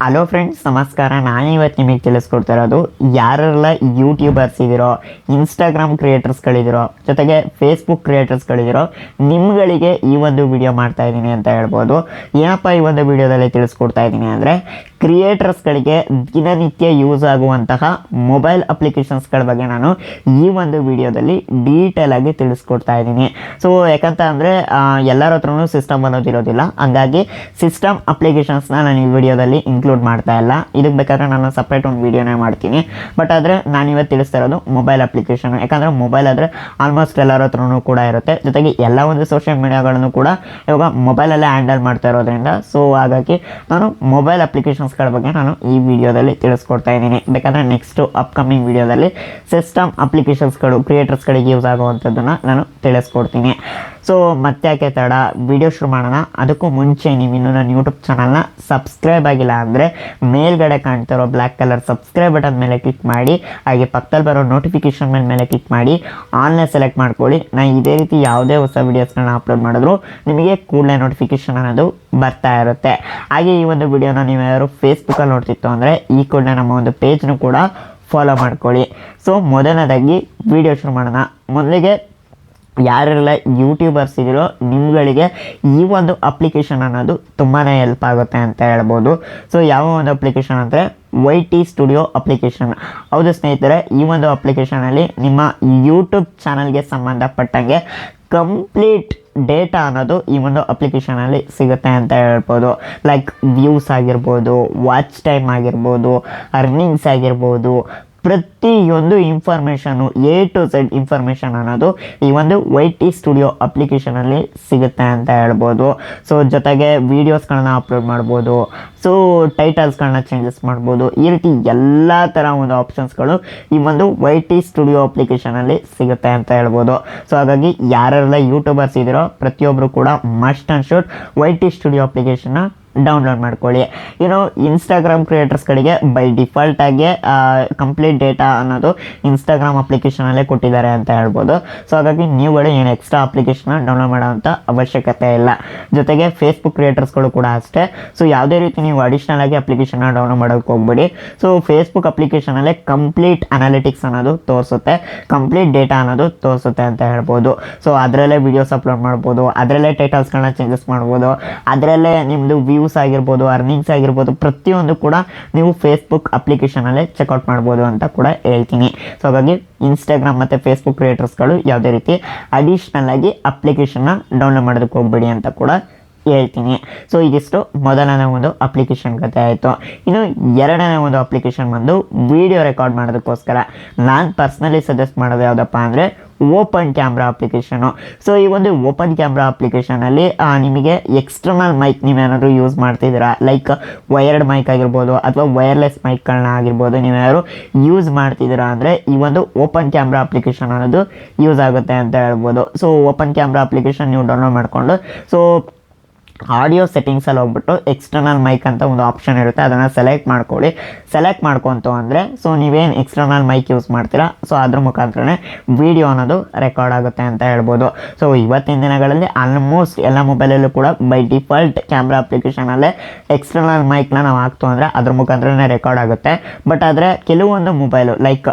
Hello friends ನಮಸ್ಕಾರ. ನಾನು ಇವತ್ತು ನಿಮಗೆ ತಿಳಿಸ್ಕೊಡ್ತಾ ಇರೋದು, ಯಾರೆಲ್ಲ ಯೂಟ್ಯೂಬರ್ಸ್ ಇದ್ದೀರೋ ಇನ್ಸ್ಟಾಗ್ರಾಮ್ ಕ್ರಿಯೇಟರ್ಸ್ಗಳಿದ್ದೀರೋ ಜೊತೆಗೆ ಫೇಸ್ಬುಕ್ ಕ್ರಿಯೇಟರ್ಸ್ಗಳಿದ್ದೀರೋ ನಿಮ್ಗಳಿಗೆ ಈ ಒಂದು ವಿಡಿಯೋ ಮಾಡ್ತಾ ಇದ್ದೀನಿ ಅಂತ ಹೇಳ್ಬೋದು. ಏನಪ್ಪ ಈ ಒಂದು ವಿಡಿಯೋದಲ್ಲಿ ತಿಳಿಸ್ಕೊಡ್ತಾ ಇದ್ದೀನಿ ಅಂದರೆ ಕ್ರಿಯೇಟರ್ಸ್ಗಳಿಗೆ ದಿನನಿತ್ಯ ಯೂಸ್ ಆಗುವಂತಹ ಮೊಬೈಲ್ ಅಪ್ಲಿಕೇಶನ್ಸ್ಗಳ ಬಗ್ಗೆ ನಾನು ಈ ಒಂದು ವಿಡಿಯೋದಲ್ಲಿ ಡೀಟೇಲ್ ಆಗಿ ತಿಳಿಸ್ಕೊಡ್ತಾ ಇದ್ದೀನಿ. ಸೊ ಯಾಕಂತ ಅಂದರೆ ಎಲ್ಲರ ಹತ್ರನೂ ಸಿಸ್ಟಮ್ ಅನ್ನೋದಿರೋದಿಲ್ಲ ಹಂಗಾಗಿ ಸಿಸ್ಟಮ್ ಅಪ್ಲಿಕೇಶನ್ಸ್ನ ನಾನು ಈ ವಿಡಿಯೋದಲ್ಲಿ ಇನ್ಕ್ಲೂಡ್ ಮಾಡ್ತಾ ಇಲ್ಲ. ಇದಕ್ಕೆ ಬೇಕಾದ್ರೆ ನಾನು ಸಪ್ರೇಟ್ ಒಂದು ವಿಡಿಯೋನೇ ಮಾಡ್ತೀನಿ. ಬಟ್ ಆದರೆ ನಾನು ಇವತ್ತು ತಿಳಿಸ್ತಾ ಇರೋದು ಮೊಬೈಲ್ ಅಪ್ಲಿಕೇಶನ್. ಯಾಕಂದರೆ ಮೊಬೈಲ್ ಆದರೆ ಆಲ್ಮೋಸ್ಟ್ ಎಲ್ಲರ ಹತ್ರನೂ ಕೂಡ ಇರುತ್ತೆ. ಜೊತೆಗೆ ಎಲ್ಲ ಒಂದು ಸೋಷಿಯಲ್ ಮೀಡಿಯಾಗಳನ್ನು ಕೂಡ ಇವಾಗ ಮೊಬೈಲಲ್ಲೇ ಹ್ಯಾಂಡಲ್ ಮಾಡ್ತಾ ಇರೋದ್ರಿಂದ, ಸೊ ಹಾಗಾಗಿ ನಾನು ಮೊಬೈಲ್ ಅಪ್ಲಿಕೇಶನ್ಸ್ಗಳ ಬಗ್ಗೆ ನಾನು ಈ ವಿಡಿಯೋದಲ್ಲಿ ತಿಳಿಸ್ಕೊಡ್ತಾ ಇದ್ದೀನಿ. ಬೇಕಾದರೆ ನೆಕ್ಸ್ಟು ಅಪ್ಕಮಿಂಗ್ ವಿಡಿಯೋದಲ್ಲಿ ಸಿಸ್ಟಮ್ ಅಪ್ಲಿಕೇಶನ್ಸ್ಗಳು ಕ್ರಿಯೇಟರ್ಸ್ಗಳಿಗೆ ಯೂಸ್ ಆಗುವಂಥದ್ದನ್ನು ನಾನು ತಿಳಿಸ್ಕೊಡ್ತೀನಿ. ಸೊ ಮತ್ತೆ ಯಾಕೆ ತಡ ವಿಡಿಯೋ ಶುರು ಮಾಡೋಣ. ಅದಕ್ಕೂ ಮುಂಚೆ ನೀವು ಇನ್ನೂ ನನ್ನ ಯೂಟ್ಯೂಬ್ ಚಾನಲ್ನ ಸಬ್ಸ್ಕ್ರೈಬ್ ಆಗಿಲ್ಲ ಅಂದರೆ ಮೇಲ್ಗಡೆ ಕಾಣ್ತಿರೋ ಬ್ಲ್ಯಾಕ್ ಕಲರ್ ಸಬ್ಸ್ಕ್ರೈಬ್ ಬಟನ್ ಮೇಲೆ ಕ್ಲಿಕ್ ಮಾಡಿ, ಹಾಗೆ ಪಕ್ಕದಲ್ಲಿ ಬರೋ ನೋಟಿಫಿಕೇಶನ್ ಮೇಲೆ ಮೇಲೆ ಕ್ಲಿಕ್ ಮಾಡಿ ಆನ್ಲೈನ್ ಸೆಲೆಕ್ಟ್ ಮಾಡ್ಕೊಳ್ಳಿ. ನಾನು ಇದೇ ರೀತಿ ಯಾವುದೇ ಹೊಸ ವೀಡಿಯೋಸ್ಗಳನ್ನ ಅಪ್ಲೋಡ್ ಮಾಡಿದ್ರು ನಿಮಗೆ ಕೂಡಲೇ ನೋಟಿಫಿಕೇಶನ್ ಅನ್ನೋದು ಬರ್ತಾ ಇರುತ್ತೆ. ಹಾಗೆ ಈ ಒಂದು ವಿಡಿಯೋನ ನೀವು ಯಾರು ಫೇಸ್ಬುಕ್ಕಲ್ಲಿ ನೋಡ್ತಿತ್ತು ಅಂದರೆ ಈ ಕೂಡ ನಮ್ಮ ಒಂದು ಪೇಜ್ನು ಕೂಡ ಫಾಲೋ ಮಾಡ್ಕೊಳ್ಳಿ. ಸೊ ಮೊದಲನೇದಾಗಿ ವಿಡಿಯೋ ಶುರು ಮಾಡೋಣ. ಮೊದಲಿಗೆ ಯಾರೆಲ್ಲ ಯೂಟ್ಯೂಬರ್ಸ್ ಇದ್ದೀರೋ ನಿಮ್ಗಳಿಗೆ ಈ ಒಂದು ಅಪ್ಲಿಕೇಶನ್ ಅನ್ನೋದು ತುಂಬಾ ಹೆಲ್ಪ್ ಆಗುತ್ತೆ ಅಂತ ಹೇಳ್ಬೋದು. ಸೊ ಯಾವ ಒಂದು ಅಪ್ಲಿಕೇಶನ್ ಅಂದರೆ ವೈ ಟಿ ಸ್ಟುಡಿಯೋ ಅಪ್ಲಿಕೇಶನ್ ಹೌದು ಸ್ನೇಹಿತರೆ, ಈ ಒಂದು ಅಪ್ಲಿಕೇಶನಲ್ಲಿ ನಿಮ್ಮ ಯೂಟ್ಯೂಬ್ ಚಾನಲ್ಗೆ ಸಂಬಂಧಪಟ್ಟಂಗೆ ಕಂಪ್ಲೀಟ್ ಡೇಟಾ ಅನ್ನೋದು ಈ ಒಂದು ಅಪ್ಲಿಕೇಶನಲ್ಲಿ ಸಿಗುತ್ತೆ ಅಂತ ಹೇಳ್ಬೋದು. ಲೈಕ್ ವ್ಯೂಸ್ ಆಗಿರ್ಬೋದು ವಾಚ್ ಟೈಮ್ ಆಗಿರ್ಬೋದು ಅರ್ನಿಂಗ್ಸ್ ಆಗಿರ್ಬೋದು ಪ್ರತಿಯೊಂದು information A to Z information ಅನ್ನೋದು ಈ ಒಂದು ವೈ ಟಿ ಸ್ಟುಡಿಯೋ ಅಪ್ಲಿಕೇಶನಲ್ಲಿ ಸಿಗುತ್ತೆ ಅಂತ ಹೇಳ್ಬೋದು. ಸೊ ಜೊತೆಗೆ ವೀಡಿಯೋಸ್ಗಳನ್ನ ಅಪ್ಲೋಡ್ ಮಾಡ್ಬೋದು. ಸೊ ಟೈಟಲ್ಸ್ಗಳನ್ನ ಚೇಂಜಸ್ ಮಾಡ್ಬೋದು. ಈ ರೀತಿ ಎಲ್ಲ ಥರ ಒಂದು ಆಪ್ಷನ್ಸ್ಗಳು ಈ ಒಂದು ವೈ ಟಿ ಸ್ಟುಡಿಯೋ ಅಪ್ಲಿಕೇಶನಲ್ಲಿ ಸಿಗುತ್ತೆ ಅಂತ ಹೇಳ್ಬೋದು. ಸೊ ಹಾಗಾಗಿ ಯಾರೆಲ್ಲ ಯೂಟ್ಯೂಬರ್ಸ್ ಇದ್ದೀರೋ ಪ್ರತಿಯೊಬ್ಬರು ಕೂಡ must and shoot Y T studio ಅಪ್ಲಿಕೇಶನ್ನ ಡೌನ್ಲೋಡ್ ಮಾಡ್ಕೊಳ್ಳಿ. ಇನ್ನು ಇನ್ಸ್ಟಾಗ್ರಾಮ್ ಕ್ರಿಯೇಟರ್ಸ್ಗಳಿಗೆ ಬೈ ಡಿಫಾಲ್ಟ್ ಆಗಿ ಕಂಪ್ಲೀಟ್ ಡೇಟಾ ಅನ್ನೋದು ಇನ್ಸ್ಟಾಗ್ರಾಮ್ ಅಪ್ಲಿಕೇಶನಲ್ಲೇ ಕೊಟ್ಟಿದ್ದಾರೆ ಅಂತ ಹೇಳ್ಬೋದು. ಸೊ ಹಾಗಾಗಿ ನೀವುಗಳು ಏನು ಎಕ್ಸ್ಟ್ರಾ ಅಪ್ಲಿಕೇಶನ್ ಡೌನ್ಲೋಡ್ ಮಾಡೋವಂಥ ಅವಶ್ಯಕತೆ ಇಲ್ಲ. ಜೊತೆಗೆ ಫೇಸ್ಬುಕ್ ಕ್ರಿಯೇಟರ್ಸ್ಗಳು ಕೂಡ ಅಷ್ಟೇ. ಸೊ ಯಾವುದೇ ರೀತಿ ನೀವು ಅಡಿಷ್ನಲ್ ಆಗಿ ಅಪ್ಲಿಕೇಶನ್ನ ಡೌನ್ಲೋಡ್ ಮಾಡೋಕ್ಕೆ ಹೋಗ್ಬೇಡಿ. ಸೊ ಫೇಸ್ಬುಕ್ ಅಪ್ಲಿಕೇಶನಲ್ಲೇ ಕಂಪ್ಲೀಟ್ ಅನಾಲಿಟಿಕ್ಸ್ ಅನ್ನೋದು ತೋರಿಸುತ್ತೆ. ಕಂಪ್ಲೀಟ್ ಡೇಟಾ ಅನ್ನೋದು ತೋರಿಸುತ್ತೆ ಅಂತ ಹೇಳ್ಬೋದು. ಸೊ ಅದರಲ್ಲೇ ವಿಡಿಯೋಸ್ ಅಪ್ಲೋಡ್ ಮಾಡ್ಬೋದು. ಅದರಲ್ಲೇ ಟೈಟಲ್ಸ್ಗಳನ್ನ ಚೇಂಜಸ್ ಮಾಡ್ಬೋದು. ಅದರಲ್ಲೇ ನಿಮ್ಮದು ವ್ಯೂಸ್ ಆಗಿರ್ಬೋದು ಅರ್ನಿಂಗ್ಸ್ ಆಗಿರ್ಬೋದು, ಪ್ರತಿಯೊಂದು ಕೂಡ ನೀವು ಫೇಸ್ಬುಕ್ ಅಪ್ಲಿಕೇಶನಲ್ಲೇ ಚೆಕ್ಔಟ್ ಮಾಡ್ಬೋದು ಅಂತ ಕೂಡ ಹೇಳ್ತೀನಿ. ಸೊ ಹಾಗಾಗಿ ಇನ್ಸ್ಟಾಗ್ರಾಮ್ ಮತ್ತು ಫೇಸ್ಬುಕ್ ಕ್ರಿಯೇಟರ್ಸ್ಗಳು ಯಾವುದೇ ರೀತಿ ಅಡಿಷ್ನಲ್ ಆಗಿ ಅಪ್ಲಿಕೇಶನ್ನ ಡೌನ್ಲೋಡ್ ಮಾಡೋದಕ್ಕೆ ಹೋಗ್ಬೇಡಿ ಅಂತ ಕೂಡ ಹೇಳ್ತೀನಿ. ಸೊ ಇದಿಷ್ಟು ಮೊದಲನೇ ಒಂದು ಅಪ್ಲಿಕೇಶನ್ ಕತೆ ಆಯಿತು. ಇನ್ನು ಎರಡನೇ ಒಂದು ಅಪ್ಲಿಕೇಶನ್ ಬಂದು ವಿಡಿಯೋ ರೆಕಾರ್ಡ್ ಮಾಡೋದಕ್ಕೋಸ್ಕರ ನಾನು ಪರ್ಸ್ನಲಿ ಸಜೆಸ್ಟ್ ಮಾಡೋದು ಯಾವುದಪ್ಪ ಅಂದರೆ ಓಪನ್ ಕ್ಯಾಮ್ರಾ ಅಪ್ಲಿಕೇಶನು. ಸೊ ಈ ಒಂದು ಓಪನ್ ಕ್ಯಾಮ್ರಾ ಅಪ್ಲಿಕೇಶನಲ್ಲಿ ನಿಮಗೆ ಎಕ್ಸ್ಟರ್ನಲ್ ಮೈಕ್ ನೀವೇನಾದರೂ ಯೂಸ್ ಮಾಡ್ತಿದ್ದೀರಾ? ಲೈಕ್ ವೈರ್ಡ್ ಮೈಕ್ ಆಗಿರ್ಬೋದು ಅಥವಾ ವೈರ್ಲೆಸ್ ಮೈಕ್ಗಳನ್ನ ಆಗಿರ್ಬೋದು ನೀವ್ಯಾರು ಯೂಸ್ ಮಾಡ್ತಿದ್ದೀರಾ ಅಂದರೆ, ಈ ಒಂದು ಓಪನ್ ಕ್ಯಾಮ್ರಾ ಅಪ್ಲಿಕೇಶನ್ ಅನ್ನೋದು ಯೂಸ್ ಆಗುತ್ತೆ ಅಂತ ಹೇಳ್ಬೋದು. ಸೊ ಓಪನ್ ಕ್ಯಾಮ್ರಾ ಅಪ್ಲಿಕೇಶನ್ ನೀವು ಡೌನ್ಲೋಡ್ ಮಾಡಿಕೊಂಡು ಸೊ ಆಡಿಯೋ ಸೆಟ್ಟಿಂಗ್ಸಲ್ಲಿ ಹೋಗ್ಬಿಟ್ಟು ಎಕ್ಸ್ಟರ್ನಲ್ ಮೈಕ್ ಅಂತ ಒಂದು ಆಪ್ಷನ್ ಇರುತ್ತೆ. ಅದನ್ನು ಸೆಲೆಕ್ಟ್ ಮಾಡ್ಕೊಳ್ಳಿ. ಸೆಲೆಕ್ಟ್ ಮಾಡ್ಕೊತು ಅಂದರೆ ಸೊ ನೀವೇನು ಎಕ್ಸ್ಟರ್ನಲ್ ಮೈಕ್ ಯೂಸ್ ಮಾಡ್ತೀರಾ ಸೊ ಅದ್ರ ಮುಖಾಂತರನೇ ವಿಡಿಯೋ ಅನ್ನೋದು ರೆಕಾರ್ಡ್ ಆಗುತ್ತೆ ಅಂತ ಹೇಳ್ಬೋದು. ಸೊ ಇವತ್ತಿನ ದಿನಗಳಲ್ಲಿ ಆಲ್ಮೋಸ್ಟ್ ಎಲ್ಲ ಮೊಬೈಲಲ್ಲೂ ಕೂಡ ಬೈ ಡಿಫಾಲ್ಟ್ ಕ್ಯಾಮ್ರಾ ಅಪ್ಲಿಕೇಶನಲ್ಲೇ ಎಕ್ಸ್ಟರ್ನಲ್ ಮೈಕ್ನ ನಾವು ಹಾಕ್ತು ಅಂದರೆ ಅದ್ರ ಮುಖಾಂತರನೇ ರೆಕಾರ್ಡ್ ಆಗುತ್ತೆ. ಬಟ್ ಆದರೆ ಕೆಲವೊಂದು ಮೊಬೈಲು ಲೈಕ್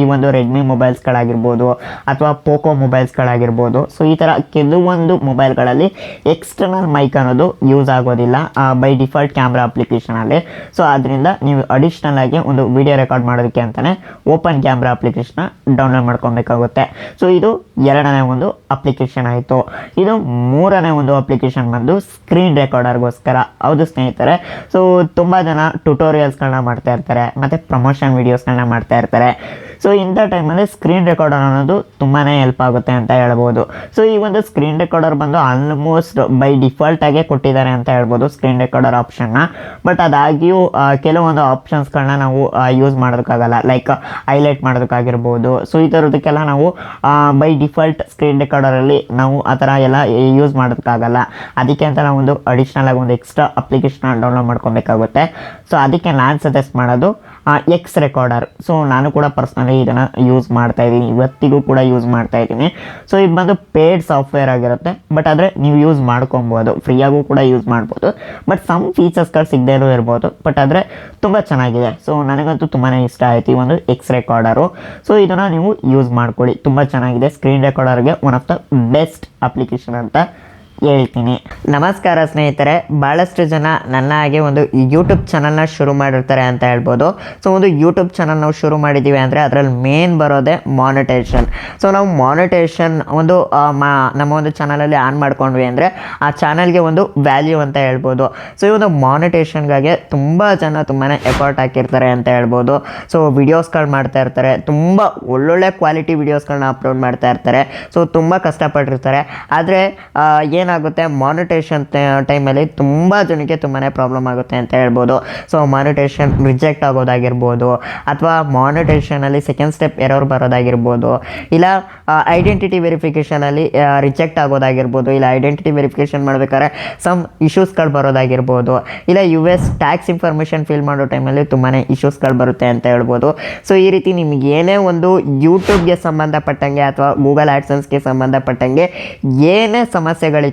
ಈ ಒಂದು ರೆಡ್ಮಿ ಮೊಬೈಲ್ಸ್ಗಳಾಗಿರ್ಬೋದು ಅಥವಾ ಪೋಕೋ ಮೊಬೈಲ್ಸ್ಗಳಾಗಿರ್ಬೋದು ಸೊ ಈ ಥರ ಕೆಲವೊಂದು ಮೊಬೈಲ್ಗಳಲ್ಲಿ ಎಕ್ಸ್ಟರ್ನಲ್ ಮೈಕ್ ಅನ್ನೋದು ಯೂಸ್ ಆಗೋದಿಲ್ಲ ಬೈ ಡಿಫಾಲ್ಟ್ ಕ್ಯಾಮ್ರಾ ಅಪ್ಲಿಕೇಶನಲ್ಲಿ ಸೊ ಅದರಿಂದ ನೀವು ಅಡಿಷ್ನಲ್ ಆಗಿ ಒಂದು ವಿಡಿಯೋ ರೆಕಾರ್ಡ್ ಮಾಡೋದಕ್ಕೆ ಅಂತಲೇ ಓಪನ್ ಕ್ಯಾಮ್ರಾ ಅಪ್ಲಿಕೇಶನ್ನ ಡೌನ್ಲೋಡ್ ಮಾಡ್ಕೊಬೇಕಾಗುತ್ತೆ. ಸೊ ಇದು ಎರಡನೇ ಒಂದು ಅಪ್ಲಿಕೇಶನ್ ಆಯಿತು. ಇದು ಮೂರನೇ ಒಂದು ಅಪ್ಲಿಕೇಶನ್ ಬಂದು ಸ್ಕ್ರೀನ್ ರೆಕಾರ್ಡರ್ಗೋಸ್ಕರ ಹೌದು ಸ್ನೇಹಿತರೆ ಸೊ ತುಂಬ ಜನ ಟ್ಯುಟೋರಿಯಲ್ಸ್ಗಳನ್ನ ಮಾಡ್ತಾ ಇರ್ತಾರೆ, ಮತ್ತು ಪ್ರಮೋಷನ್ ವೀಡಿಯೋಸ್ಗಳನ್ನ ಮಾಡ್ತಾ ಇರ್ತಾರೆ. ಸೊ ಇಂಥ ಟೈಮಲ್ಲಿ ಸ್ಕ್ರೀನ್ ರೆಕಾರ್ಡರ್ ಅನ್ನೋದು ತುಂಬಾ ಹೆಲ್ಪ್ ಆಗುತ್ತೆ ಅಂತ ಹೇಳ್ಬೋದು. ಸೊ ಈ ಒಂದು ಸ್ಕ್ರೀನ್ ರೆಕಾರ್ಡರ್ ಬಂದು ಆಲ್ಮೋಸ್ಟ್ ಬೈ ಡಿಫಾಲ್ಟ್ ಆಗೇ ಕೊಟ್ಟಿದ್ದಾರೆ ಅಂತ ಹೇಳ್ಬೋದು ಸ್ಕ್ರೀನ್ ರೆಕಾರ್ಡರ್ ಆಪ್ಷನ್ನ ಬಟ್ ಅದಾಗಿಯೂ ಕೆಲವೊಂದು ಆಪ್ಷನ್ಸ್ಗಳನ್ನ ನಾವು ಯೂಸ್ ಮಾಡೋದಕ್ಕಾಗಲ್ಲ. ಲೈಕ್ ಹೈಲೈಟ್ ಮಾಡೋದಕ್ಕಾಗಿರ್ಬೋದು. ಸೊ ಈ ಥರದಕ್ಕೆಲ್ಲ ನಾವು ಬೈ ಡಿಫಾಲ್ಟ್ ಸ್ಕ್ರೀನ್ ರೆಕಾರ್ಡರಲ್ಲಿ ನಾವು ಆ ಥರ ಎಲ್ಲ ಯೂಸ್ ಮಾಡೋದಕ್ಕಾಗಲ್ಲ. ಅದಕ್ಕೆ ಅಂತ ನಾವು ಒಂದು ಅಡಿಷ್ನಲ್ ಆಗಿ ಒಂದು ಎಕ್ಸ್ಟ್ರಾ ಅಪ್ಲಿಕೇಶನ್ ಡೌನ್ಲೋಡ್ ಮಾಡ್ಕೊಬೇಕಾಗುತ್ತೆ. ಸೊ ಅದಕ್ಕೆ ನಾನು ಸಜೆಸ್ಟ್ ಮಾಡೋದು ಎಕ್ಸ್ ರೆಕಾರ್ಡರ್ ಸೊ ನಾನು ಕೂಡ ಪರ್ಸ್ನಲಿ ಇದನ್ನು ಯೂಸ್ ಮಾಡ್ತಾ ಇದ್ದೀನಿ. ಇವತ್ತಿಗೂ ಕೂಡ ಯೂಸ್ ಮಾಡ್ತಾ ಇದ್ದೀನಿ. ಸೊ ಇದು ಬಂದು ಪೇಡ್ ಸಾಫ್ಟ್ವೇರ್ ಆಗಿರುತ್ತೆ. ಬಟ್ ಆದರೆ ನೀವು ಯೂಸ್ ಮಾಡ್ಕೊಬೋದು. ಫ್ರೀಯಾಗೂ ಕೂಡ ಯೂಸ್ ಮಾಡ್ಬೋದು. ಬಟ್ ಸಮ್ ಫೀಚರ್ಸ್ಗಳು ಸಿಗದೇನೂ ಇರ್ಬೋದು. ಬಟ್ ಆದರೆ ತುಂಬ ಚೆನ್ನಾಗಿದೆ. ಸೊ ನನಗಂತೂ ತುಂಬಾ ಇಷ್ಟ ಆಯಿತು ಈ ಒಂದು ಎಕ್ಸ್ ರೆಕಾರ್ಡರು ಸೊ ಇದನ್ನು ನೀವು ಯೂಸ್ ಮಾಡ್ಕೊಳ್ಳಿ. ತುಂಬ ಚೆನ್ನಾಗಿದೆ. Screen ರೆಕಾರ್ಡರ್ಗೆ one of the best application ಅಂತ ಹೇಳ್ತೀನಿ. ನಮಸ್ಕಾರ ಸ್ನೇಹಿತರೆ ಭಾಳಷ್ಟು ಜನ ನನ್ನ ಹಾಗೆ ಒಂದು ಯೂಟ್ಯೂಬ್ ಚಾನಲ್ನ ಶುರು ಮಾಡಿರ್ತಾರೆ ಅಂತ ಹೇಳ್ಬೋದು. ಸೊ ಒಂದು ಯೂಟ್ಯೂಬ್ ಚಾನಲ್ ನಾವು ಶುರು ಮಾಡಿದ್ದೀವಿ ಅಂದರೆ ಅದರಲ್ಲಿ ಮೇನ್ ಬರೋದೇ ಮಾನಿಟೇಷನ್ ಸೊ ನಾವು ಮಾನಿಟೇಷನ್ ಒಂದು ಮಾ, ನಮ್ಮ ಒಂದು ಚಾನಲಲ್ಲಿ ಆನ್ ಮಾಡ್ಕೊಂಡ್ವಿ ಅಂದರೆ ಆ ಚಾನಲ್ಗೆ ಒಂದು ವ್ಯಾಲ್ಯೂ ಅಂತ ಹೇಳ್ಬೋದು. ಸೊ ಈ ಒಂದು ಮಾನಿಟೇಷನ್ಗಾಗಿ ತುಂಬ ಜನ ತುಂಬಾ ಎಫರ್ಟ್ ಹಾಕಿರ್ತಾರೆ ಅಂತ ಹೇಳ್ಬೋದು. ಸೊ ವಿಡಿಯೋಸ್ಗಳು ಮಾಡ್ತಾ ಇರ್ತಾರೆ. ತುಂಬ ಒಳ್ಳೊಳ್ಳೆ ಕ್ವಾಲಿಟಿ ವಿಡಿಯೋಸ್ಗಳನ್ನ ಅಪ್ಲೋಡ್ ಮಾಡ್ತಾ ಇರ್ತಾರೆ. ಸೊ ತುಂಬ ಕಷ್ಟಪಟ್ಟಿರ್ತಾರೆ. ಆದರೆ ಏನಾಗುತ್ತೆ ಮಾನಿಟೇಷನ್ ಟೈಮಲ್ಲಿ ತುಂಬ ಜನಕ್ಕೆ ತುಂಬಾ ಪ್ರಾಬ್ಲಮ್ ಆಗುತ್ತೆ ಅಂತ ಹೇಳ್ಬೋದು. ಸೊ ಮಾನಿಟೇಷನ್ ರಿಜೆಕ್ಟ್ ಆಗೋದಾಗಿರ್ಬೋದು, ಅಥವಾ ಮಾನಿಟೇಷನಲ್ಲಿ ಸೆಕೆಂಡ್ ಸ್ಟೆಪ್ ಎರರ್ ಬರೋದಾಗಿರ್ಬೋದು, ಇಲ್ಲ ಐಡೆಂಟಿಟಿ ವೆರಿಫಿಕೇಷನಲ್ಲಿ ರಿಜೆಕ್ಟ್ ಆಗೋದಾಗಿರ್ಬೋದು, ಇಲ್ಲ ಐಡೆಂಟಿಟಿ ವೆರಿಫಿಕೇಷನ್ ಮಾಡ್ಬೇಕಾದ್ರೆ ಸಮ್ ಇಶ್ಯೂಸ್ಗಳು ಬರೋದಾಗಿರ್ಬೋದು, ಇಲ್ಲ U S tax information fill ಮಾಡೋ ಟೈಮಲ್ಲಿ ತುಂಬಾ ಇಶ್ಯೂಸ್ಗಳು ಬರುತ್ತೆ ಅಂತ ಹೇಳ್ಬೋದು. ಸೊ ಈ ರೀತಿ ನಿಮ್ಗೆ ಏನೇ ಒಂದು ಯೂಟ್ಯೂಬ್ಗೆ ಸಂಬಂಧಪಟ್ಟಂಗೆ ಅಥವಾ ಗೂಗಲ್ ಆ್ಯಡ್ಸನ್ಸ್ಗೆ ಸಂಬಂಧಪಟ್ಟಂಗೆ ಏನೇ ಸಮಸ್ಯೆಗಳಿತ್ತು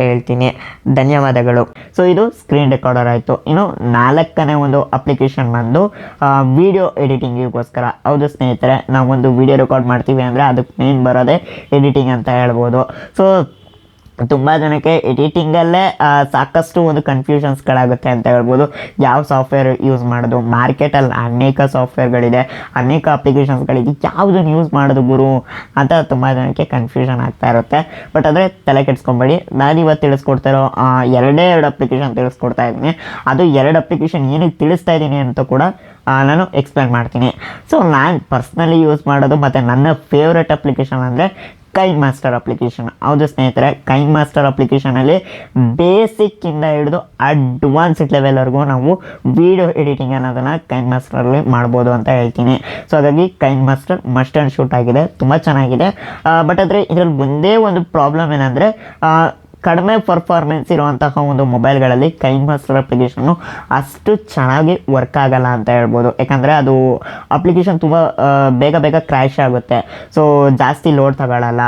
ಹೇಳ್ತೀನಿ. ಧನ್ಯವಾದಗಳು. ಸೊ ಇದು ಸ್ಕ್ರೀನ್ ರೆಕಾರ್ಡರ್ ಆಯಿತು. ಇನ್ನು ನಾಲ್ಕನೇ ಒಂದು ಅಪ್ಲಿಕೇಶನ್ ಬಂದು ವಿಡಿಯೋ ಎಡಿಟಿಂಗಿಗೋಸ್ಕರ ಹೌದು ಸ್ನೇಹಿತರೆ, ನಾವೊಂದು ವಿಡಿಯೋ ರೆಕಾರ್ಡ್ ಮಾಡ್ತೀವಿ ಅಂದರೆ ಅದಕ್ಕೆ ಮೇನ್ ಬರೋದೇ ಎಡಿಟಿಂಗ್ ಅಂತ ಹೇಳ್ಬೋದು. ಸೊ ತುಂಬ ಜನಕ್ಕೆ ಎಡಿಟಿಂಗಲ್ಲೇ ಸಾಕಷ್ಟು ಒಂದು ಕನ್ಫ್ಯೂಷನ್ಸ್ಗಳಾಗುತ್ತೆ ಅಂತ ಹೇಳ್ಬೋದು. ಯಾವ ಸಾಫ್ಟ್ವೇರ್ ಯೂಸ್ ಮಾಡೋದು? ಮಾರ್ಕೆಟಲ್ಲಿ ಅನೇಕ ಸಾಫ್ಟ್ವೇರ್ಗಳಿದೆ ಅನೇಕ ಅಪ್ಲಿಕೇಶನ್ಸ್ಗಳಿದೆ ಯಾವುದನ್ನು ಯೂಸ್ ಮಾಡೋದು ಗುರು? ಅಂತ ತುಂಬ ಜನಕ್ಕೆ ಕನ್ಫ್ಯೂಷನ್ ಆಗ್ತಾ ಇರುತ್ತೆ. ಬಟ್ ಆದರೆ ತಲೆ ಕೆಡಿಸ್ಕೊಂಬೇಡಿ. ನಾನು ಇವತ್ತು ತಿಳಿಸ್ಕೊಡ್ತಾ ಇರೋ ಎರಡೇ ಎರಡು ಅಪ್ಲಿಕೇಶನ್ ತಿಳಿಸ್ಕೊಡ್ತಾ ಇದ್ದೀನಿ. ಅದು ಎರಡು ಅಪ್ಲಿಕೇಶನ್ ಏನಕ್ಕೆ ತಿಳಿಸ್ತಾ ಇದ್ದೀನಿ ಅಂತ ಕೂಡ ನಾನು ಎಕ್ಸ್ಪ್ಲೇನ್ ಮಾಡ್ತೀನಿ. ಸೊ ನಾನು ಪರ್ಸ್ನಲಿ ಯೂಸ್ ಮಾಡೋದು ಮತ್ತು ನನ್ನ ಫೇವ್ರೆಟ್ ಅಪ್ಲಿಕೇಶನ್ ಅಂದರೆ ಕೈನ್ ಮಾಸ್ಟರ್ ಅಪ್ಲಿಕೇಶನ್ ಹೌದು ಸ್ನೇಹಿತರೆ ಕೈ ಮಾಸ್ಟರ್ ಅಪ್ಲಿಕೇಶನಲ್ಲಿ ಬೇಸಿಕ್ಕಿಂದ ಹಿಡಿದು ಅಡ್ವಾನ್ಸ್ಡ್ ಲೆವೆಲ್ವರೆಗೂ ನಾವು ವಿಡಿಯೋ ಎಡಿಟಿಂಗ್ ಅನ್ನೋದನ್ನು ಕೈ ಮಾಸ್ಟರಲ್ಲಿ ಮಾಡ್ಬೋದು ಅಂತ ಹೇಳ್ತೀನಿ. ಸೊ ಹಾಗಾಗಿ ಕೈ ಮಾಸ್ಟರ್ ಮಸ್ಟ್ ಆ್ಯಂಡ್ ಶೂಟ್ ಆಗಿದೆ. ತುಂಬ ಚೆನ್ನಾಗಿದೆ. ಬಟ್ ಆದರೆ ಇದರಲ್ಲಿ ಒಂದೇ ಒಂದು ಪ್ರಾಬ್ಲಮ್ ಏನಂದರೆ ಕಡಿಮೆ ಪರ್ಫಾರ್ಮೆನ್ಸ್ ಇರುವಂತಹ ಒಂದು ಮೊಬೈಲ್ಗಳಲ್ಲಿ ಕೈನ್ ಮಾಸ್ಟರ್ ಅಪ್ಲಿಕೇಶನ್ನು ಅಷ್ಟು ಚೆನ್ನಾಗಿ ವರ್ಕ್ ಆಗಲ್ಲ ಅಂತ ಹೇಳ್ಬೋದು. ಯಾಕಂದರೆ ಅದು ಅಪ್ಲಿಕೇಶನ್ ತುಂಬ ಬೇಗ ಬೇಗ ಕ್ರ್ಯಾಶ್ ಆಗುತ್ತೆ. ಸೊ ಜಾಸ್ತಿ ಲೋಡ್ ತಗೊಳ್ಳಲ್ಲ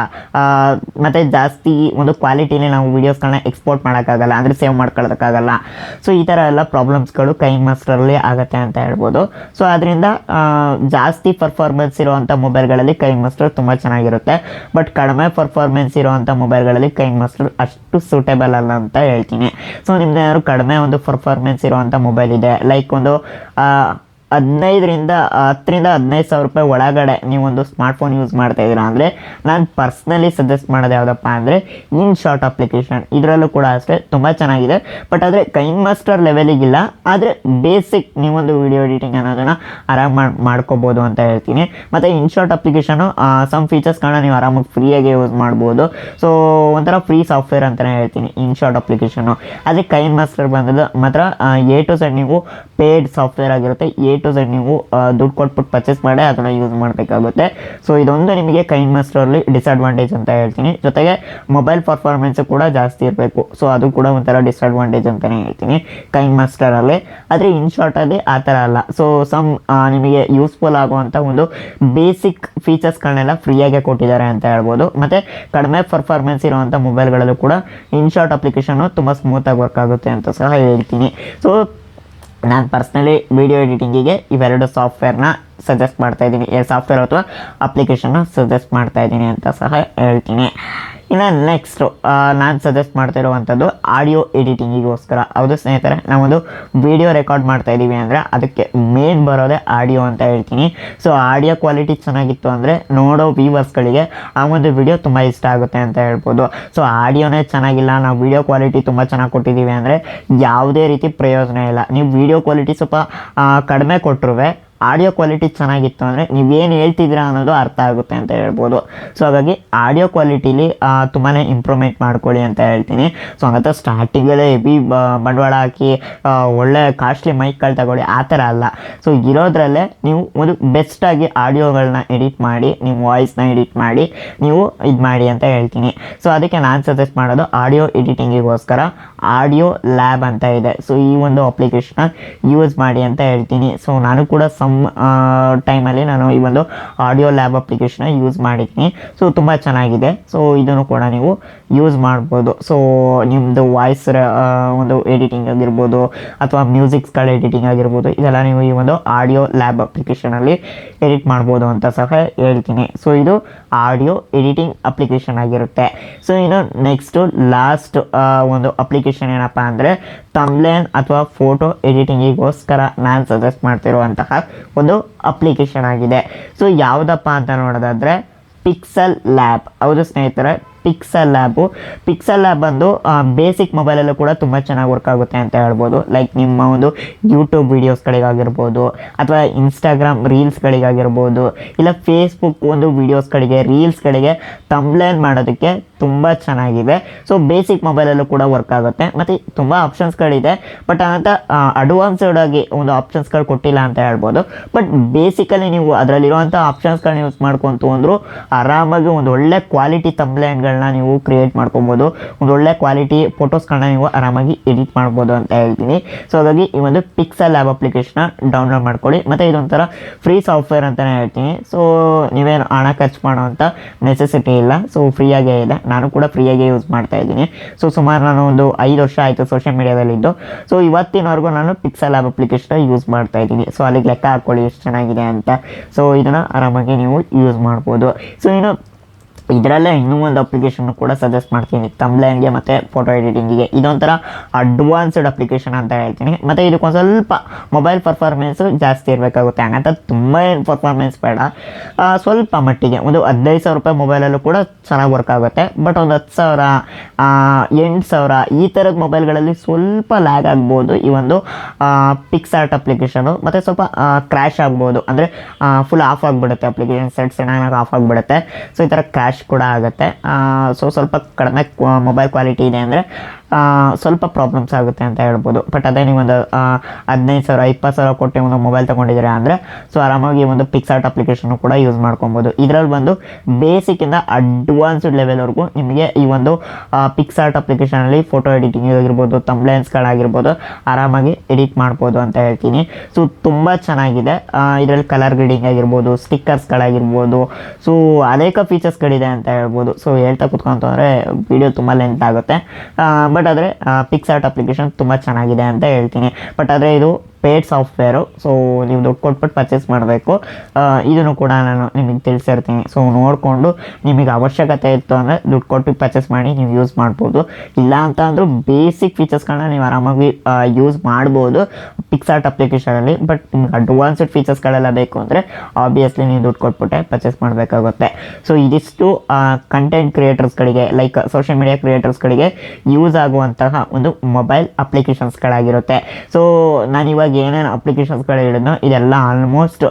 ಮತ್ತು ಜಾಸ್ತಿ ಒಂದು ಕ್ವಾಲಿಟಿಲಿ ನಾವು ವೀಡಿಯೋಸ್ಗಳನ್ನ ಎಕ್ಸ್ಪೋರ್ಟ್ ಮಾಡೋಕ್ಕಾಗಲ್ಲ, ಅಂದರೆ ಸೇವ್ ಮಾಡ್ಕೊಳ್ಳೋದಕ್ಕಾಗಲ್ಲ. ಸೊ ಈ ಥರ ಎಲ್ಲ ಪ್ರಾಬ್ಲಮ್ಸ್ಗಳು ಕೈನ್ ಮಾಸ್ಟರಲ್ಲಿ ಆಗುತ್ತೆ ಅಂತ ಹೇಳ್ಬೋದು. ಸೊ ಅದರಿಂದ ಜಾಸ್ತಿ ಪರ್ಫಾರ್ಮೆನ್ಸ್ ಇರುವಂಥ ಮೊಬೈಲ್ಗಳಲ್ಲಿ ಕೈನ್ ಮಾಸ್ಟರ್ ತುಂಬ ಚೆನ್ನಾಗಿರುತ್ತೆ. ಬಟ್ ಕಡಿಮೆ ಪರ್ಫಾರ್ಮೆನ್ಸ್ ಇರುವಂಥ ಮೊಬೈಲ್ಗಳಲ್ಲಿ ಕೈನ್ ಮಾಸ್ಟರ್ ಅಷ್ಟು ಸೂಟೇಬಲ್ ಅಲ್ಲ ಅಂತ ಹೇಳ್ತೀನಿ. ಸೊ ನಿಮ್ದು ಏನಾದ್ರು ಕಡಿಮೆ ಒಂದು ಪರ್ಫಾರ್ಮೆನ್ಸ್ ಇರುವಂಥ ಮೊಬೈಲ್ ಇದೆ ಲೈಕ್ ಒಂದು ಹದಿನೈದರಿಂದ ಹತ್ತರಿಂದ ಹದಿನೈದು ಸಾವಿರ ರೂಪಾಯಿ ಒಳಗಡೆ ನೀವೊಂದು ಸ್ಮಾರ್ಟ್ಫೋನ್ ಯೂಸ್ ಮಾಡ್ತಾ ಇದ್ದೀರಾ ಅಂದರೆ ನಾನು ಪರ್ಸ್ನಲಿ ಸಜೆಸ್ಟ್ ಮಾಡೋದು ಯಾವುದಪ್ಪ ಅಂದರೆ ಇನ್ ಶಾರ್ಟ್ ಅಪ್ಲಿಕೇಶನ್ ಇದರಲ್ಲೂ ಕೂಡ ಅಷ್ಟೇ, ತುಂಬ ಚೆನ್ನಾಗಿದೆ. ಬಟ್ ಆದರೆ ಕೈನ್ ಮಾಸ್ಟರ್ ಲೆವೆಲಿಗಿಲ್ಲ ಆದರೆ ಬೇಸಿಕ್ ನೀವೊಂದು ವಿಡಿಯೋ ಎಡಿಟಿಂಗ್ ಅನ್ನೋದನ್ನು ಆರಾಮ್ ಮಾಡಿ, ಮಾಡ್ಕೋಬೋದು ಅಂತ ಹೇಳ್ತೀನಿ. ಮತ್ತು ಇನ್ ಶಾರ್ಟ್ ಅಪ್ಲಿಕೇಶನು ಸಮ್ ಫೀಚರ್ಸ್ಗಳನ್ನ ನೀವು ಆರಾಮಾಗಿ ಫ್ರೀಯಾಗಿ ಯೂಸ್ ಮಾಡ್ಬೋದು. ಸೊ ಒಂಥರ ಫ್ರೀ ಸಾಫ್ಟ್ವೇರ್ ಅಂತಲೇ ಹೇಳ್ತೀನಿ ಇನ್ ಶಾರ್ಟ್ ಅಪ್ಲಿಕೇಶನು ಆದರೆ ಕೈನ್ ಮಾಸ್ಟರ್ ಬಂದದ್ದು ಮಾತ್ರ ಎ ಟು ಸೆಡ್ ನೀವು ಪೇಡ್ ಸಾಫ್ಟ್ವೇರ್ ಆಗಿರುತ್ತೆ ಎ ಟು ಝಡ್ ನೀವು ದುಡ್ಡು ಕೊಟ್ಬಿಟ್ಟು ಪರ್ಚೇಸ್ ಮಾಡಿ ಅದನ್ನು ಯೂಸ್ ಮಾಡಬೇಕಾಗುತ್ತೆ. ಸೊ ಇದೊಂದು ನಿಮಗೆ ಕೈನ್ ಮಾಸ್ಟರಲ್ಲಿ ಡಿಸ್ಅಡ್ವಾಂಟೇಜ್ ಅಂತ ಹೇಳ್ತೀನಿ. ಜೊತೆಗೆ ಮೊಬೈಲ್ ಪರ್ಫಾರ್ಮೆನ್ಸ್ ಕೂಡ ಜಾಸ್ತಿ ಇರಬೇಕು. ಸೊ ಅದು ಕೂಡ ಒಂಥರ ಡಿಸ್ಅಡ್ವಾಂಟೇಜ್ ಅಂತಲೇ ಹೇಳ್ತೀನಿ. ಕೈನ್ ಮಾಸ್ಟರಲ್ಲಿ ಆದರೆ ಇನ್ ಶಾರ್ಟಲ್ಲಿ ಆ ಥರ ಅಲ್ಲ. ಸೊ ಸಮ್ ನಿಮಗೆ ಯೂಸ್ಫುಲ್ ಆಗುವಂಥ ಒಂದು ಬೇಸಿಕ್ ಫೀಚರ್ಸ್ಗಳನ್ನೆಲ್ಲ ಫ್ರೀಯಾಗೆ ಕೊಟ್ಟಿದ್ದಾರೆ ಅಂತ ಹೇಳ್ಬೋದು. ಮತ್ತು, ಕಡಿಮೆ ಪರ್ಫಾರ್ಮೆನ್ಸ್ ಇರುವಂಥ ಮೊಬೈಲ್ಗಳಲ್ಲೂ ಕೂಡ ಇನ್ ಶಾರ್ಟ್ ಅಪ್ಲಿಕೇಶನ್ನು ತುಂಬ ಸ್ಮೂತಾಗಿ ವರ್ಕ್ ಆಗುತ್ತೆ ಅಂತ ಸಹ ಹೇಳ್ತೀನಿ. ಸೊ ನಾನು ಪರ್ಸ್ನಲಿ ವಿಡಿಯೋ ಎಡಿಟಿಂಗಿಗೆ ಇವೆರಡು ಸಾಫ್ಟ್ವೇರ್ನ ಸಜೆಸ್ಟ್ ಮಾಡ್ತಾ ಇದ್ದೀನಿ. ಸಾಫ್ಟ್ವೇರ್ ಅಥವಾ ಅಪ್ಲಿಕೇಶನ್ನ ಸಜೆಸ್ಟ್ ಮಾಡ್ತಾ ಇದ್ದೀನಿ ಅಂತ ಸಹ ಹೇಳ್ತೀನಿ. ಇನ್ನು ನೆಕ್ಸ್ಟು ನಾನು ಸಜೆಸ್ಟ್ ಮಾಡ್ತಾ ಇರುವಂಥದ್ದು ಆಡಿಯೋ ಎಡಿಟಿಂಗಿಗೋಸ್ಕರ ಹೌದು ಸ್ನೇಹಿತರೆ, ನಾವೊಂದು ವಿಡಿಯೋ ರೆಕಾರ್ಡ್ ಮಾಡ್ತಾ ಇದ್ದೀವಿ ಅಂದರೆ ಅದಕ್ಕೆ ಮೇನ್ ಬರೋದೇ ಆಡಿಯೋ ಅಂತ ಹೇಳ್ತೀನಿ. ಸೊ ಆಡಿಯೋ ಕ್ವಾಲಿಟಿ ಚೆನ್ನಾಗಿತ್ತು ಅಂದರೆ ನೋಡೋ ವ್ಯೂವರ್ಸ್ಗಳಿಗೆ ಆ ಒಂದು ವಿಡಿಯೋ ತುಂಬ ಇಷ್ಟ ಆಗುತ್ತೆ ಅಂತ ಹೇಳ್ಬೋದು. ಸೊ ಆಡಿಯೋನೇ ಚೆನ್ನಾಗಿಲ್ಲ, ನಾವು ವಿಡಿಯೋ ಕ್ವಾಲಿಟಿ ತುಂಬ ಚೆನ್ನಾಗಿ ಕೊಟ್ಟಿದ್ದೀವಿ ಅಂದರೆ ಯಾವುದೇ ರೀತಿ ಪ್ರಯೋಜನ ಇಲ್ಲ. ನೀವು ವಿಡಿಯೋ ಕ್ವಾಲಿಟಿ ಸ್ವಲ್ಪ ಕಡಿಮೆ ಕೊಟ್ಟರು ಆಡಿಯೋ ಕ್ವಾಲಿಟಿ ಚೆನ್ನಾಗಿತ್ತು ಅಂದರೆ ನೀವೇನು ಹೇಳ್ತಿದ್ದೀರಾ ಅನ್ನೋದು ಅರ್ಥ ಆಗುತ್ತೆ ಅಂತ ಹೇಳ್ಬೋದು. ಸೊ ಹಾಗಾಗಿ ಆಡಿಯೋ ಕ್ವಾಲಿಟಿಲಿ ತುಂಬಾ ಇಂಪ್ರೂವ್ಮೆಂಟ್ ಮಾಡ್ಕೊಳ್ಳಿ ಅಂತ ಹೇಳ್ತೀನಿ. ಸೊ ಹಂಗಂತ ಸ್ಟಾರ್ಟಿಂಗಲ್ಲೇ ಹೆವಿ ಬಂಡವಾಳ ಹಾಕಿ ಒಳ್ಳೆ ಕಾಸ್ಟ್ಲಿ ಮೈಕ್ಗಳು ತಗೊಳ್ಳಿ, ಆ ಥರ ಅಲ್ಲ. ಸೊ ಇರೋದ್ರಲ್ಲೇ ನೀವು ಒಂದು ಬೆಸ್ಟಾಗಿ ಆಡಿಯೋಗಳನ್ನ ಎಡಿಟ್ ಮಾಡಿ ನಿಮ್ಮ ವಾಯ್ಸ್ನ ಎಡಿಟ್ ಮಾಡಿ, ನೀವು ಇದು ಮಾಡಿ ಅಂತ ಹೇಳ್ತೀನಿ. ಸೊ ಅದಕ್ಕೆ ನಾನು ಸಜೆಸ್ಟ್ ಮಾಡೋದು ಆಡಿಯೋ ಎಡಿಟಿಂಗಿಗೋಸ್ಕರ ಆಡಿಯೋ ಲ್ಯಾಬ್ ಅಂತ ಇದೆ. ಸೊ ಈ ಒಂದು ಅಪ್ಲಿಕೇಶನ್ನ ಯೂಸ್ ಮಾಡಿ ಅಂತ ಹೇಳ್ತೀನಿ. ಸೊ ನಾನು ಕೂಡ ಸಮ್ ಟೈಮಲ್ಲಿ ನಾನು ಈ ಒಂದು ಆಡಿಯೋ ಲ್ಯಾಬ್ ಅಪ್ಲಿಕೇಶನ್ನ ಯೂಸ್ ಮಾಡಿದ್ದೀನಿ. ಸೊ ತುಂಬ ಚೆನ್ನಾಗಿದೆ. ಸೊ ಇದನ್ನು ಕೂಡ ನೀವು ಯೂಸ್ ಮಾಡ್ಬೋದು. ಸೊ ನಿಮ್ಮದು ವಾಯ್ಸ್ ಒಂದು ಎಡಿಟಿಂಗ್ ಆಗಿರ್ಬೋದು ಅಥವಾ ಮ್ಯೂಸಿಕ್ಸ್ಗಳ ಎಡಿಟಿಂಗ್ ಆಗಿರ್ಬೋದು, ಇದೆಲ್ಲ ನೀವು ಈ ಒಂದು ಆಡಿಯೋ ಲ್ಯಾಬ್ ಅಪ್ಲಿಕೇಶನಲ್ಲಿ ಎಡಿಟ್ ಮಾಡ್ಬೋದು ಅಂತ ಸಹ ಹೇಳ್ತೀನಿ. ಸೊ ಇದು ಆಡಿಯೋ ಎಡಿಟಿಂಗ್ ಅಪ್ಲಿಕೇಶನ್ ಆಗಿರುತ್ತೆ. ಸೊ ಇನ್ನು ನೆಕ್ಸ್ಟು ಲಾಸ್ಟ್ ಒಂದು ಅಪ್ಲಿಕೇಶನ್ ಏನಪ್ಪ ಅಂದರೆ ತಮ್ಲೇನ್ ಅಥವಾ ಫೋಟೋ ಎಡಿಟಿಂಗಿಗೋಸ್ಕರ ನಾನು ಸಜೆಸ್ಟ್ ಮಾಡ್ತಿರುವಂತಹ ಒಂದು ಅಪ್ಲಿಕೇಶನ್ ಆಗಿದೆ. ಸೊ, ಯಾವುದಪ್ಪ ಅಂತ ನೋಡೋದಾದರೆ ಪಿಕ್ಸಲ್ ಲ್ಯಾಬ್ ಹೌದು ಸ್ನೇಹಿತರೆ ಪಿಕ್ಸಲ್ ಲ್ಯಾಬು ಪಿಕ್ಸಲ್ ಲ್ಯಾಬ್ ಬಂದು ಬೇಸಿಕ್ ಮೊಬೈಲಲ್ಲೂ ಕೂಡ ತುಂಬ ಚೆನ್ನಾಗಿ ವರ್ಕ್ ಆಗುತ್ತೆ ಅಂತ ಹೇಳ್ಬೋದು. ಲೈಕ್ ನಿಮ್ಮ ಒಂದು ಯೂಟ್ಯೂಬ್ ವೀಡಿಯೋಸ್ಗಳಿಗಾಗಿರ್ಬೋದು ಅಥವಾ ಇನ್ಸ್ಟಾಗ್ರಾಮ್ ರೀಲ್ಸ್ಗಳಿಗಾಗಿರ್ಬೋದು ಇಲ್ಲ ಫೇಸ್ಬುಕ್ ಒಂದು ವೀಡಿಯೋಸ್ಗಳಿಗೆ ರೀಲ್ಸ್ಗಳಿಗೆ ತಂಬ್ಲೈನ್ ಮಾಡೋದಕ್ಕೆ ತುಂಬ ಚೆನ್ನಾಗಿದೆ. ಸೊ ಬೇಸಿಕ್ ಮೊಬೈಲಲ್ಲೂ ಕೂಡ ವರ್ಕ್ ಆಗುತ್ತೆ. ಮತ್ತು ತುಂಬ ಆಪ್ಷನ್ಸ್ಗಳಿದೆ ಬಟ್ ಅಂತ ಅಡ್ವಾನ್ಸ್ಡ್ ಆಗಿ ಒಂದು ಆಪ್ಷನ್ಸ್ಗಳು ಕೊಟ್ಟಿಲ್ಲ ಅಂತ ಹೇಳ್ಬೋದು. ಬಟ್ ಬೇಸಿಕಲಿ ನೀವು ಅದರಲ್ಲಿರುವಂಥ ಆಪ್ಷನ್ಸ್ಗಳನ್ನ ಯೂಸ್ ಮಾಡ್ಕೊತು ಅಂದರೂ ಆರಾಮಾಗಿ ಒಂದು ಒಳ್ಳೆ ಕ್ವಾಲಿಟಿ ತಂಬ್ಲೈನ್ಗಳನ್ನ ನೀವು ಕ್ರಿಯೇಟ್ ಮಾಡ್ಕೊಬೋದು. ಒಂದು ಒಳ್ಳೆ ಕ್ವಾಲಿಟಿ ಫೋಟೋಸ್ಗಳನ್ನ ನೀವು ಆರಾಮಾಗಿ ಎಡಿಟ್ ಮಾಡ್ಬೋದು ಅಂತ ಹೇಳ್ತೀನಿ. ಸೊ ಹಾಗಾಗಿ ಈ ಒಂದು ಪಿಕ್ಸಲ್ ಲ್ಯಾಬ್ ಅಪ್ಲಿಕೇಶನ್ನ ಡೌನ್ಲೋಡ್ ಮಾಡ್ಕೊಳ್ಳಿ. ಮತ್ತು ಇದೊಂಥರ ಫ್ರೀ ಸಾಫ್ಟ್ವೇರ್ ಅಂತಲೇ ಹೇಳ್ತೀನಿ. ಸೊ ನೀವೇನು ಹಣ ಖರ್ಚು ಮಾಡೋವಂಥ ನೆಸೆಸಿಟಿ ಇಲ್ಲ. ಸೊ ಫ್ರೀಯಾಗೇ ಇದೆ. ನಾನು ಕೂಡ ಫ್ರೀಯಾಗಿ ಯೂಸ್ ಮಾಡ್ತಾ ಇದ್ದೀನಿ. ಸೊ ಸುಮಾರು ನಾನು ಒಂದು ಐದು ವರ್ಷ ಆಯಿತು ಸೋಷಿಯಲ್ ಮೀಡಿಯಾದಲ್ಲಿದ್ದು ಸೊ ಇವತ್ತಿನವರೆಗೂ ನಾನು ಪಿಕ್ಸಲ್ ಆ್ಯಪ್ ಅಪ್ಲಿಕೇಶನ್ ಯೂಸ್ ಮಾಡ್ತಾ ಇದ್ದೀನಿ. ಸೊ ಅಲ್ಲಿಗೆ ಲೆಕ್ಕ ಹಾಕ್ಕೊಳ್ಳಿ ಎಷ್ಟು ಚೆನ್ನಾಗಿದೆ ಅಂತ. ಸೊ ಇದನ್ನು ಆರಾಮಾಗಿ ನೀವು ಯೂಸ್ ಮಾಡ್ಬೋದು. ಸೊ ಇನ್ನು ಇದರಲ್ಲೇ ಇನ್ನೂ ಒಂದು ಅಪ್ಲಿಕೇಶನ್ ಕೂಡ ಸಜೆಸ್ಟ್ ಮಾಡ್ತೀನಿ. ತಮ್ಲೈನ್ಗೆ ಮತ್ತು ಫೋಟೋ ಎಡಿಟಿಂಗಿಗೆ ಇದೊಂಥರ ಅಡ್ವಾನ್ಸ್ಡ್ ಅಪ್ಲಿಕೇಶನ್ ಅಂತ ಹೇಳ್ತೀನಿ. ಮತ್ತು ಇದಕ್ಕೊಂದು ಸ್ವಲ್ಪ ಮೊಬೈಲ್ ಪರ್ಫಾರ್ಮೆನ್ಸು ಜಾಸ್ತಿ ಇರಬೇಕಾಗುತ್ತೆ. ಹಂಗಂತ ತುಂಬ ಪರ್ಫಾರ್ಮೆನ್ಸ್ ಬೇಡ. ಸ್ವಲ್ಪ ಮಟ್ಟಿಗೆ ಒಂದು ಹದಿನೈದು ಸಾವಿರ ರೂಪಾಯಿ ಮೊಬೈಲಲ್ಲೂ ಕೂಡ ಚೆನ್ನಾಗಿ ವರ್ಕ್ ಆಗುತ್ತೆ. ಬಟ್ ಒಂದು ಹತ್ತು ಸಾವಿರ ಎಂಟು ಸಾವಿರ ಈ ಥರದ ಮೊಬೈಲ್ಗಳಲ್ಲಿ ಸ್ವಲ್ಪ ಲ್ಯಾಗ್ ಆಗ್ಬೋದು. ಈ ಒಂದು ಪಿಕ್ಸ್ ಆರ್ಟ್ ಅಪ್ಲಿಕೇಶನು ಮತ್ತು ಸ್ವಲ್ಪ ಕ್ರ್ಯಾಶ್ ಆಗ್ಬೋದು. ಅಂದರೆ ಫುಲ್ ಆಫ್ ಆಗಿಬಿಡುತ್ತೆ ಅಪ್ಲಿಕೇಶನ್ ಸೆಟ್ಸ್ ಚೆನ್ನಾಗಿ ಆಫ್ ಆಗಿಬಿಡುತ್ತೆ. ಸೊ ಈ ಥರ ಕ್ರ್ಯಾಶ್ ಕೂಡ ಆಗುತ್ತೆ. ಸೊ ಸ್ವಲ್ಪ ಕಡಿಮೆ ಮೊಬೈಲ್ ಕ್ವಾಲಿಟಿ ಇದೆ ಅಂದರೆ ಸ್ವಲ್ಪ ಪ್ರಾಬ್ಲಮ್ಸ್ ಆಗುತ್ತೆ ಅಂತ ಹೇಳ್ಬೋದು. ಬಟ್ ಅದೇ ನೀವೊಂದು ಹದಿನೈದು ಸಾವಿರ, ಇಪ್ಪತ್ತು ಸಾವಿರ ಕೊಟ್ಟು ಒಂದು ಮೊಬೈಲ್ ತೊಗೊಂಡಿದ್ದೀರಾ ಅಂದರೆ ಸೊ ಆರಾಮಾಗಿ ಒಂದು ಪಿಕ್ಸಾರ್ಟ್ ಅಪ್ಲಿಕೇಶನ್ ಕೂಡ ಯೂಸ್ ಮಾಡ್ಕೊಬೋದು. ಇದರಲ್ಲಿ ಬಂದು ಬೇಸಿಕ್ಕಿಂದ ಅಡ್ವಾನ್ಸ್ಡ್ ಲೆವೆಲ್ವರೆಗೂ ನಿಮಗೆ ಈ ಒಂದು ಪಿಕ್ಸಾರ್ಟ್ ಅಪ್ಲಿಕೇಶನಲ್ಲಿ ಫೋಟೋ ಎಡಿಟಿಂಗ್ ಆಗಿರ್ಬೋದು ತಂಬ್ಲೆನ್ಸ್ಗಳಾಗಿರ್ಬೋದು ಆರಾಮಾಗಿ ಎಡಿಟ್ ಮಾಡ್ಬೋದು ಅಂತ ಹೇಳ್ತೀನಿ. ಸೊ ತುಂಬ ಚೆನ್ನಾಗಿದೆ. ಇದರಲ್ಲಿ ಕಲರ್ ಗ್ರೀಡಿಂಗ್ ಆಗಿರ್ಬೋದು ಸ್ಟಿಕ್ಕರ್ಸ್ಗಳಾಗಿರ್ಬೋದು ಸೊ ಅನೇಕ ಫೀಚರ್ಸ್ಗಳಿದೆ ಅಂತ ಹೇಳ್ಬೋದು. ಸೊ ಹೇಳ್ತಾ ಕುತ್ಕೊಂತಂದರೆ ವಿಡಿಯೋ ತುಂಬ ಲೆಂತ್ ಆಗುತ್ತೆ. ಬಟ್ ಆದರೆ ಪಿಕ್ಸ್ ಆರ್ಟ್ ಅಪ್ಲಿಕೇಶನ್ ತುಂಬ ಚೆನ್ನಾಗಿದೆ ಅಂತ ಹೇಳ್ತೀನಿ. ಬಟ್ ಆದರೆ ಇದು ಪೇಡ್ ಸಾಫ್ಟ್ವೇರು ಸೊ ನೀವು ದುಡ್ಡು ಕೊಟ್ಬಿಟ್ಟು ಪರ್ಚೇಸ್ ಮಾಡಬೇಕು. ಇದನ್ನು ಕೂಡ ನಾನು ನಿಮಗೆ ತಿಳಿಸಿರ್ತೀನಿ. ಸೊ ನೋಡಿಕೊಂಡು ನಿಮಗೆ ಅವಶ್ಯಕತೆ ಇತ್ತು ಅಂದರೆ ದುಡ್ಡು ಕೊಟ್ಟು ಪರ್ಚೇಸ್ ಮಾಡಿ ನೀವು ಯೂಸ್ ಮಾಡ್ಬೋದು. ಇಲ್ಲ ಅಂತ ಅಂದರೂ ಬೇಸಿಕ್ ಫೀಚರ್ಸ್ಗಳನ್ನ ನೀವು ಆರಾಮಾಗಿ ಯೂಸ್ ಮಾಡ್ಬೋದು ಪಿಕ್ಸಾರ್ಟ್ ಅಪ್ಲಿಕೇಶನಲ್ಲಿ ಬಟ್ ನಿಮ್ಗೆ ಅಡ್ವಾನ್ಸ್ಡ್ ಫೀಚರ್ಸ್ಗಳೆಲ್ಲ ಬೇಕು ಅಂದರೆ ಆಬ್ವಿಯಸ್ಲಿ ನೀವು ದುಡ್ಡು ಕೊಟ್ಬಿಟ್ಟೆ ಪರ್ಚೇಸ್ ಮಾಡಬೇಕಾಗುತ್ತೆ. ಸೊ ಇದಿಷ್ಟು ಕಂಟೆಂಟ್ ಕ್ರಿಯೇಟರ್ಸ್ಗಳಿಗೆ ಲೈಕ್ ಸೋಷಿಯಲ್ ಮೀಡಿಯಾ ಕ್ರಿಯೇಟರ್ಸ್ಗಳಿಗೆ ಯೂಸ್ ಆಗುವಂತಹ ಒಂದು ಮೊಬೈಲ್ ಅಪ್ಲಿಕೇಶನ್ಸ್ಗಳಾಗಿರುತ್ತೆ ಸೊ ನಾನಿವಾಗ ಏನೇನು ಅಪ್ಲಿಕೇಶನ್ಸ್ಗಳು ಹೇಳಿದ್ನೋ ಇದೆಲ್ಲ ಆಲ್ಮೋಸ್ಟ್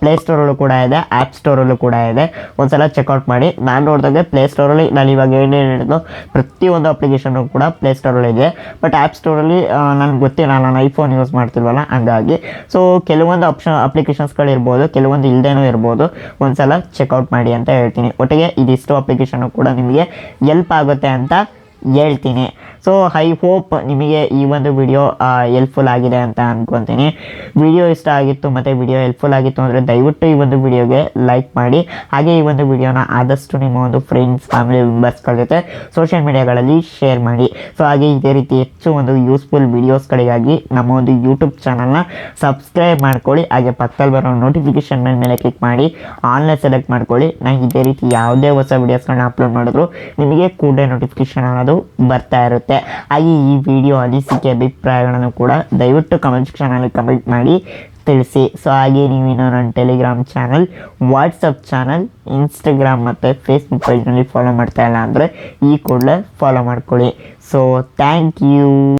ಪ್ಲೇ ಸ್ಟೋರಲ್ಲೂ ಕೂಡ ಇದೆ ಆ್ಯಪ್ ಸ್ಟೋರಲ್ಲೂ ಕೂಡ ಇದೆ. ಒಂದ್ಸಲ ಚೆಕ್ಔಟ್ ಮಾಡಿ. ನಾನು ನೋಡಿದಾಗೆ ಪ್ಲೇಸ್ಟೋರಲ್ಲಿ ನಾನು ಇವಾಗ ಏನೇನು ಹೇಳಿದ್ನೋ ಪ್ರತಿಯೊಂದು ಅಪ್ಲಿಕೇಶನ್ನು ಕೂಡ ಪ್ಲೇ ಸ್ಟೋರಲ್ಲಿ ಇದೆ. ಬಟ್ ಆ್ಯಪ್ ಸ್ಟೋರಲ್ಲಿ ನನಗೆ ಗೊತ್ತಿಲ್ಲ. ನಾನು ಐಫೋನ್ ಯೂಸ್ ಮಾಡ್ತಿಲ್ವಲ್ಲ, ಹಂಗಾಗಿ. ಸೊ ಕೆಲವೊಂದು ಆಪ್ಷನ್ ಅಪ್ಲಿಕೇಶನ್ಸ್ಗಳು ಇರ್ಬೋದು, ಕೆಲವೊಂದು ಇಲ್ಲದೇನೂ ಇರ್ಬೋದು. ಒಂದ್ಸಲ ಚೆಕ್ಔಟ್ ಮಾಡಿ ಅಂತ ಹೇಳ್ತೀನಿ. ಒಟ್ಟಿಗೆ ಇದಿಷ್ಟು ಅಪ್ಲಿಕೇಶನ್ ಕೂಡ ನಿಮಗೆ ಎಲ್ಪ್ ಆಗುತ್ತೆ ಅಂತ ಹೇಳ್ತೀನಿ. ಸೊ ಐ ಹೋಪ್ ನಿಮಗೆ ಈ ಒಂದು ವಿಡಿಯೋ ಹೆಲ್ಪ್ಫುಲ್ ಆಗಿದೆ ಅಂತ ಅಂದ್ಕೊತೀನಿ ವಿಡಿಯೋ ಇಷ್ಟ ಆಗಿತ್ತು ಮತ್ತು ವಿಡಿಯೋ ಹೆಲ್ಪ್ಫುಲ್ ಆಗಿತ್ತು ಅಂದರೆ ದಯವಿಟ್ಟು ಈ ಒಂದು ವಿಡಿಯೋಗೆ ಲೈಕ್ ಮಾಡಿ. ಹಾಗೆ ಈ ಒಂದು ವಿಡಿಯೋನ ಆದಷ್ಟು ನಿಮ್ಮ ಒಂದು ಫ್ರೆಂಡ್ಸ್ ಫ್ಯಾಮಿಲಿ ಮೆಂಬರ್ಸ್ಗಳ ಜೊತೆ ಸೋಷಿಯಲ್ ಮೀಡಿಯಾಗಳಲ್ಲಿ ಶೇರ್ ಮಾಡಿ. ಸೊ ಹಾಗೆ ಇದೇ ರೀತಿ ಹೆಚ್ಚು ಒಂದು ಯೂಸ್ಫುಲ್ ವಿಡಿಯೋಸ್ಗಳಿಗಾಗಿ ನಮ್ಮ ಒಂದು ಯೂಟ್ಯೂಬ್ ಚಾನಲ್ನ ಸಬ್ಸ್ಕ್ರೈಬ್ ಮಾಡ್ಕೊಳ್ಳಿ. ಹಾಗೆ ಪಕ್ಕದಲ್ಲಿ ಬರೋ ನೋಟಿಫಿಕೇಶನ್ ಮೇಲೆ ಕ್ಲಿಕ್ ಮಾಡಿ. ಆನ್ಲೈನ್ ಸೆಲೆಕ್ಟ್ ಮಾಡ್ಕೊಳ್ಳಿ. ನಾನು ಇದೇ ರೀತಿ ಯಾವುದೇ ಹೊಸ ವಿಡಿಯೋಸ್ಗಳನ್ನ ಅಪ್ಲೋಡ್ ಮಾಡಿದ್ರು ನಿಮಗೆ ಕೂಡ ನೋಟಿಫಿಕೇಶನ್ ಅನ್ನೋದು ಬರ್ತಾ ಇರುತ್ತೆ. ಹಾಗೆ ಈ ವಿಡಿಯೋ ಅನಿಸಿಕೆ ಅಭಿಪ್ರಾಯಗಳನ್ನು ಕೂಡ ದಯವಿಟ್ಟು ಕಮೆಂಟ್ ಸೆಕ್ಷನಲ್ಲಿ ಕಮೆಂಟ್ ಮಾಡಿ ತಿಳಿಸಿ. ಸೊ ಹಾಗೆ ನೀವು ಇನ್ನೂ ನನ್ನ Telegram channel WhatsApp channel Instagram ಮತ್ತು ಫೇಸ್ಬುಕ್ ಪೇಜ್ನಲ್ಲಿ ಫಾಲೋ ಮಾಡ್ತಾ ಇಲ್ಲ ಅಂದರೆ ಈ ಕೂಡಲೇ ಫಾಲೋ ಮಾಡ್ಕೊಳ್ಳಿ. So thank you